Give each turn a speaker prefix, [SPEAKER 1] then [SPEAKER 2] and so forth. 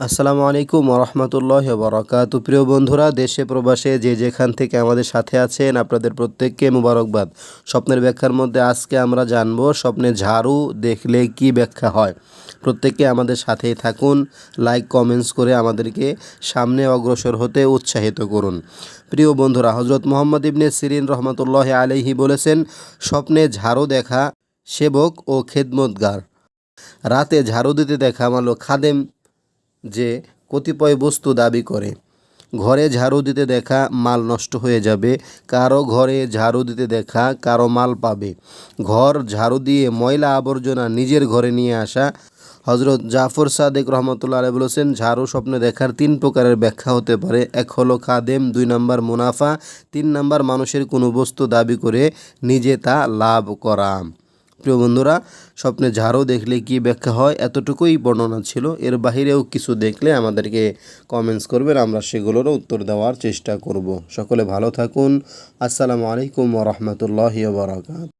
[SPEAKER 1] আসসালামু আলাইকুম রহমতুল্লাহ বরকাত প্রিয় বন্ধুরা, দেশে, প্রবাসে যে যেখান থেকে আমাদের সাথে আছেন আপনাদের প্রত্যেককে মুবারকবাদ। স্বপ্নের ব্যাখ্যার মধ্যে আজকে আমরা জানব স্বপ্নে ঝাড়ু দেখলে কি ব্যাখ্যা হয়? প্রত্যেককে আমাদের সাথেই থাকুন, লাইক, কমেন্টস করে আমাদেরকে সামনে অগ্রসর হতে উৎসাহিত করুন। প্রিয় বন্ধুরা হজরত মোহাম্মদ ইবনে সিরিন রহমতুল্লাহ আলহি বলেছেন, স্বপ্নে ঝাড়ু দেখা সেবক ও খেদমতগার। রাতে ঝাড়ু দিতে দেখা মানলো খাদেম যে কতিপয় বস্তু দাবি করে। ঘরে ঝাড়ু দিতে দেখা মাল নষ্ট হয়ে যাবে, কারও ঘরে ঝাড়ু দিতে দেখা কারও মাল পাবে। ঘর ঝাড়ু দিয়ে ময়লা আবর্জনা নিজের ঘরে নিয়ে আসা। হজরত জাফর সাদেক রহমতুল্লাহ আলাই বলেছেন, ঝাড়ু স্বপ্নে দেখার তিন প্রকারের ব্যাখ্যা হতে পারে। এক হলো খাদেম, দুই নম্বর মুনাফা, তিন নম্বর মানুষের কোনো বস্তু দাবি করে নিজে তা লাভ করা। প্রিয় বন্ধুরা, স্বপ্নে ঝাড়ও দেখলে কি ব্যাখ্যা হয়? এতটুকুই বর্ণনা ছিল। এর বাহিরেও কিছু দেখলে আমাদেরকে কমেন্টস করবেন, আমরা সেগুলোরও উত্তর দেওয়ার চেষ্টা করব। সকলে ভালো থাকুন। আসসালামু আলাইকুম রহমতুল্লাহ বারাকাত